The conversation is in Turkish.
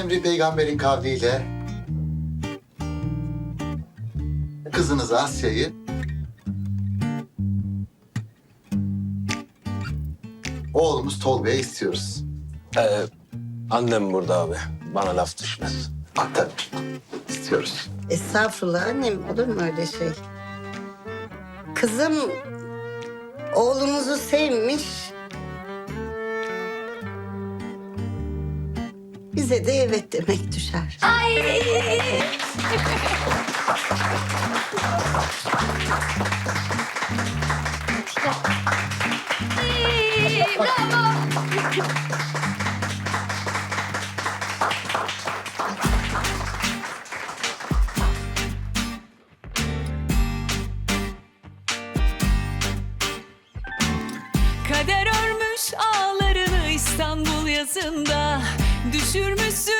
emri peygamberin kavliyle kızınız Asya'yı oğlumuz Tolga'ya istiyoruz. Ee, annem burada abi. Bana laf düşmez. Bak tabii istiyoruz. Estağfurullah annem olur mu öyle şey? Kızım oğlumuzu sevmiş. Bize de evet demek düşer. Kader örmüş ağlarını İstanbul yazında Düşürmüşsün